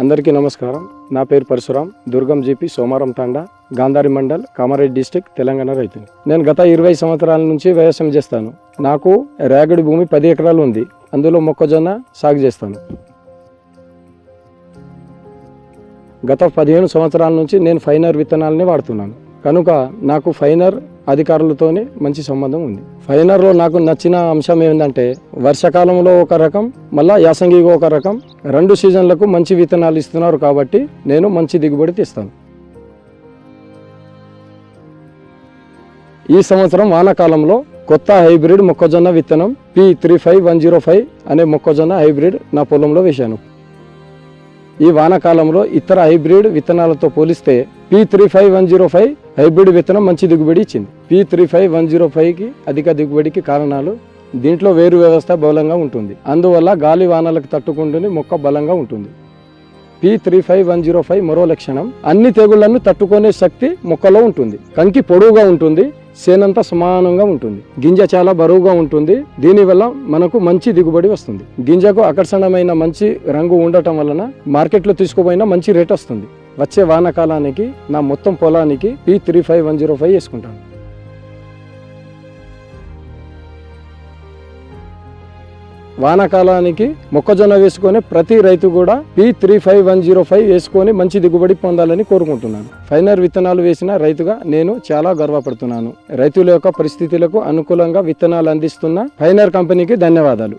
అందరికీ నమస్కారం. నా పేరు పరశురాం. దుర్గం జీపీ సోమారం తాండా గాంధారి మండల్ కామారెడ్డి డిస్టిక్ తెలంగాణ రైతుని నేను గత ఇరవై సంవత్సరాల నుంచి వ్యవసాయం చేస్తాను. నాకు రేగడి భూమి పది ఎకరాలు ఉంది. అందులో మొక్కజొన్న సాగు చేస్తాను. గత పదిహేను సంవత్సరాల నుంచి నేను ఫైనర్ విత్తనాలని వాడుతున్నాను. కనుక నాకు ఫైనర్ అధికారులతోనే మంచి సంబంధం ఉంది. ఫైనర్లో నాకు నచ్చిన అంశం ఏంటంటే వర్షాకాలంలో ఒక రకం మళ్ళా యాసంగిగా ఒక రకం రెండు సీజన్లకు మంచి విత్తనాలు ఇస్తున్నారు కాబట్టి నేను మంచి దిగుబడి తీస్తాను. ఈ సంవత్సరం వానాకాలంలో కొత్త హైబ్రిడ్ మొక్కజొన్న విత్తనం P three five one zero five అనే మొక్కజొన్న హైబ్రిడ్ నా పొలంలో వేశాను. ఈ వానాకాలంలో ఇతర హైబ్రిడ్ విత్తనాలతో పోలిస్తే P three five one zero five hybrid విత్తనం మంచి దిగుబడి ఇచ్చింది. P three five one zero ఫైవ్కి అధిక దిగుబడికి కారణాలు దీంట్లో వేరు వ్యవస్థ బలంగా ఉంటుంది. అందువల్ల గాలి వానలకు తట్టుకుంటూనే మొక్క బలంగా ఉంటుంది. P three five one zero five మరో లక్షణం అన్ని తెగుళ్ళను తట్టుకునే శక్తి మొక్కలో ఉంటుంది. కంకి పొడవుగా ఉంటుంది. సేనంతా సమానంగా ఉంటుంది. గింజ చాలా బరువుగా ఉంటుంది. దీనివల్ల మనకు మంచి దిగుబడి వస్తుంది. గింజకు ఆకర్షణమైన మంచి రంగు ఉండటం వలన మార్కెట్లో తీసుకుపోయినా మంచి రేట్ వస్తుంది. వచ్చే వానకాలానికి నా మొత్తం పొలానికి P three five one zero five వేసుకుంటాను. వానాకాలానికి మొక్కజొన్న వేసుకొని ప్రతి రైతు కూడా P three five one zero five వేసుకొని మంచి దిగుబడి పొందాలని కోరుకుంటున్నాను. ఫైనర్ విత్తనాలు వేసిన రైతుగా నేను చాలా గర్వపడుతున్నాను. రైతుల యొక్క పరిస్థితులకు అనుకూలంగా విత్తనాలు అందిస్తున్న ఫైనర్ కంపెనీకి ధన్యవాదాలు.